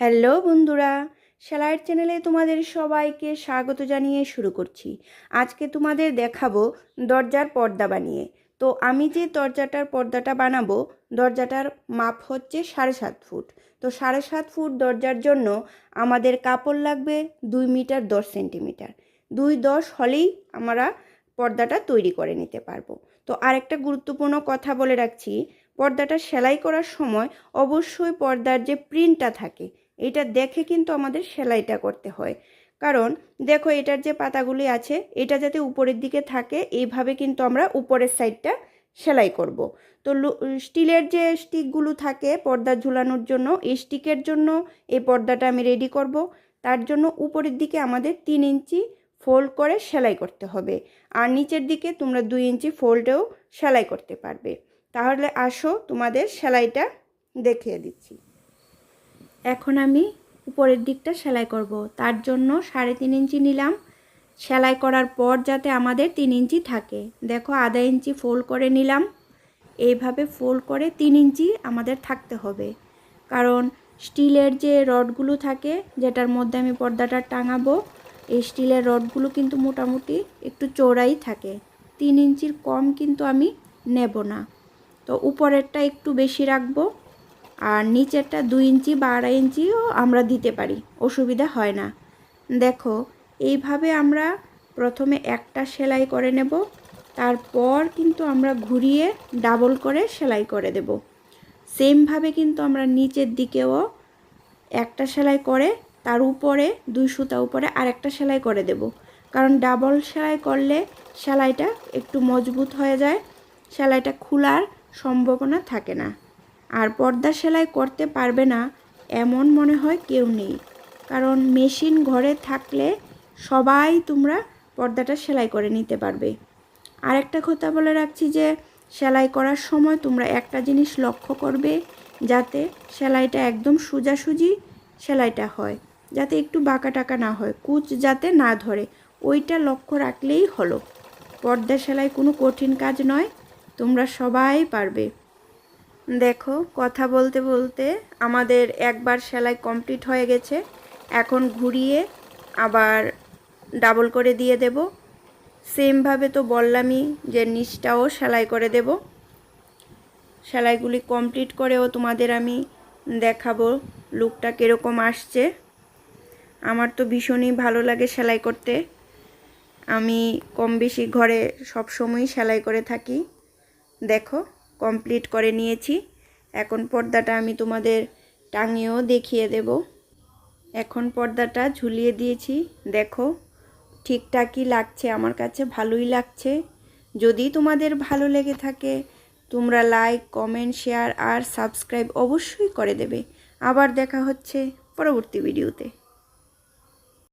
Hello বন্ধুরা, সেলাইয়ের চ্যানেলে তোমাদের সবাইকে স্বাগত জানিয়ে শুরু করছি। আজকে তোমাদের দেখাবো দরজার পর্দা বানিয়ে। তো আমি যে দরজাটার পর্দাটা বানাবো, দরজাটার মাপ হচ্ছে সাড়ে সাত ফুট। তো সাড়ে সাত ফুট দরজার জন্য আমাদের কাপড় লাগবে দুই মিটার দশ সেন্টিমিটার। দুই দশ হলেই আমরা পর্দাটা তৈরি করে নিতে পারব। তো আরেকটা গুরুত্বপূর্ণ কথা বলে রাখছি, পর্দাটা সেলাই করার সময় অবশ্যই পর্দার যে প্রিন্টটা থাকে এটা দেখে কিন্তু আমাদের সেলাইটা করতে হয়। কারণ দেখো এটার যে পাতাগুলি আছে, এটা যাতে উপরের দিকে থাকে, এইভাবে কিন্তু আমরা উপরের সাইডটা সেলাই করব। তো স্টিলের যে স্টিকগুলো থাকে পর্দা ঝুলানোর জন্য, এই স্টিকের জন্য এই পর্দাটা আমি রেডি করব। তার জন্য উপরের দিকে আমাদের তিন ইঞ্চি ফোল্ড করে সেলাই করতে হবে। আর নিচের দিকে তোমরা দুই ইঞ্চি ফোল্ডেও সেলাই করতে পারবে। তাহলে আসো তোমাদের সেলাইটা দেখিয়ে দিচ্ছি। এখন আমি উপরের দিকটা সেলাই করব। তার জন্য সাড়ে তিন ইঞ্চি নিলাম। সেলাই করার পর যাতে আমাদের তিন ইঞ্চি থাকে। দেখো আধা ইঞ্চি ফোল্ড করে নিলাম। এইভাবে ফোল্ড করে তিন ইঞ্চি আমাদের থাকতে হবে। কারণ স্টিলের যে রডগুলো থাকে, যেটার মধ্যে আমি পর্দাটা টাঙাবো, এই স্টিলের রডগুলো কিন্তু মোটামুটি একটু চৌড়াই থাকে। তিন ইঞ্চির কম কিন্তু আমি নেব না। তো উপরেরটা একটু বেশি রাখব। আর নিচেরটা দুই ইঞ্চি বা আড়াই ইঞ্চিও আমরা দিতে পারি, অসুবিধা হয় না। দেখো, এইভাবে আমরা প্রথমে একটা সেলাই করে নেব, তারপর কিন্তু আমরা ঘুরিয়ে ডাবল করে সেলাই করে দেব। সেমভাবে কিন্তু আমরা নিচের দিকেও একটা সেলাই করে, তার উপরে দুই সুতা উপরে আরেকটা সেলাই করে দেব। কারণ ডাবল সেলাই করলে সেলাইটা একটু মজবুত হয়ে যায়, সেলাইটা খোলার সম্ভাবনা থাকে না। আর পর্দা সেলাই করতে পারবে না এমন মনে হয় কেউ নেই। কারণ মেশিন ঘরে থাকলে সবাই তোমরা পর্দাটা সেলাই করে নিতে পারবে। আরেকটা কথা বলে রাখছি যে, সেলাই করার সময় তোমরা একটা জিনিস লক্ষ্য করবে যাতে সেলাইটা একদম সোজাসুজি সেলাইটা হয়, যাতে একটু বাঁকা টাকা না হয়, কুচ যাতে না ধরে, ওইটা লক্ষ্য রাখলেই হলো। পর্দা সেলাই কোনো কঠিন কাজ নয়, তোমরা সবাই পারবে। দেখো, কথা বলতে বলতে আমাদের একবার সেলাই কমপ্লিট হয়ে গেছে। এখন ঘুরিয়ে আবার ডাবল করে দিয়ে দেব। সেমভাবে তো বললামই যে নিচটাও সেলাই করে দেব। সেলাইগুলি কমপ্লিট করেও তোমাদের আমি দেখাবো লুকটা কীরকম আসছে। আমার তো ভীষণই ভালো লাগে সেলাই করতে। আমি কম বেশি ঘরে সবসময়ই সেলাই করে থাকি। দেখো। কমপ্লিট করে নিয়েছি। এখন পর্দাটা আমি তোমাদের টাঙিয়েও দেখিয়ে দেব। এখন পর্দাটা ঝুলিয়ে দিয়েছি। দেখো, ঠিকঠাকই লাগছে, আমার কাছে ভালোই লাগছে। যদি তোমাদের ভালো লেগে থাকে, তোমরা লাইক কমেন্ট শেয়ার আর সাবস্ক্রাইব অবশ্যই করে দেবে। আবার দেখা হচ্ছে পরবর্তী ভিডিওতে